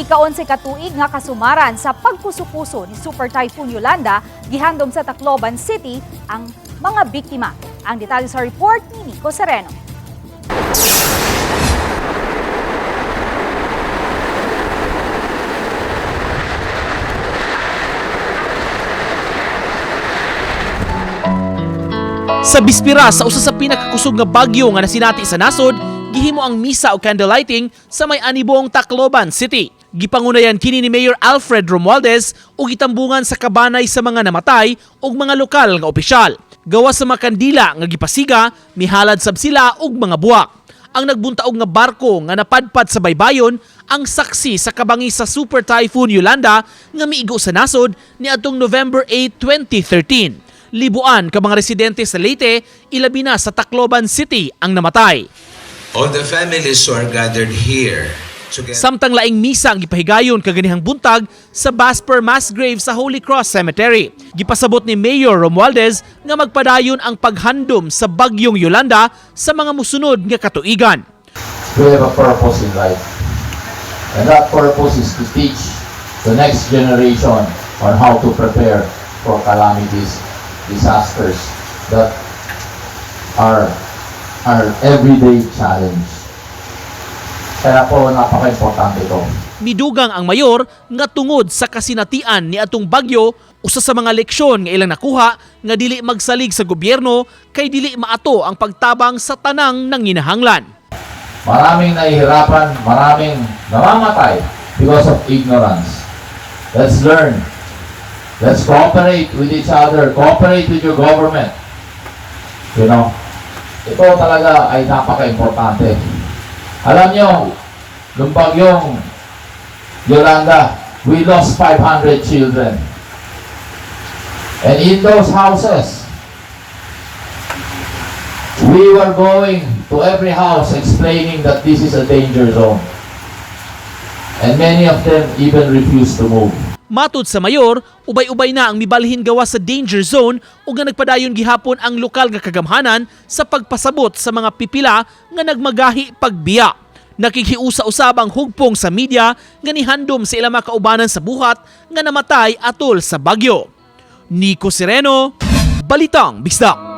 Ikaon sa katuig nga kasumaran sa pagkusukuso ni Super Typhoon Yolanda gihandom sa Tacloban City ang mga biktima. Ang detalye sa report ni Nico Sereno. Sa bispira sa usa sa pinakakusog nga bagyo nga nasinati sa nasod, gihimo ang misa o candlelighting sa may anibong Tacloban City. Gipangunayan kini ni Mayor Alfred Romualdez o gitambungan sa kabanay sa mga namatay ug mga lokal nga opisyal. Gawa sa mga kandila nga gipasiga, mihalad sab sila og mga buwak. Ang nagbuntaog nga barko nga napadpad sa baybayon ang saksi sa kabangi sa Super Typhoon Yolanda nga miigo sa nasod ni atong November 8, 2013 libuan ka mga residente sa Leyte, ilabi na sa Tacloban City ang namatay. All the families who are gathered here. Samtang laing misa ang gipahigayon kaganihang buntag sa Basper Mass Grave sa Holy Cross Cemetery. Gipasabot ni Mayor Romualdez nga magpadayon ang paghandom sa bagyong Yolanda sa mga musunod nga katuigan. We have a purpose in life. And that purpose is to teach the next generation on how to prepare for calamities, disasters that are our everyday challenge. Kaya po napaka-importante ito. Midugang ang mayor nga tungod sa kasinatian ni atong bagyo usa sa mga leksyon nga ilang nakuha nga dili magsalig sa gobyerno kay dili maato ang pagtabang sa tanang nanginahanglan. Maraming nahihirapan, maraming namamatay because of ignorance. Let's learn. Let's cooperate with each other. Cooperate with your government. You know, ito talaga ay napaka-importante. Alam nyo, nung bagyong Yolanda, we lost 500 children. And in those houses, We were going to every house explaining that this is a danger zone. And many of them even refused to move. Matod sa mayor, ubay-ubay na ang mibalhin gawa sa danger zone ug nga nagpadayon gihapon ang lokal nga kagamhanan sa pagpasabot sa mga pipila nga nagmagahi pagbiya. Nakikiusa-usab ang hugpong sa media nga nihandom sa ilang kaubanan sa buhat nga namatay atol sa bagyo. Nico Sereno, Balitang Bisdak.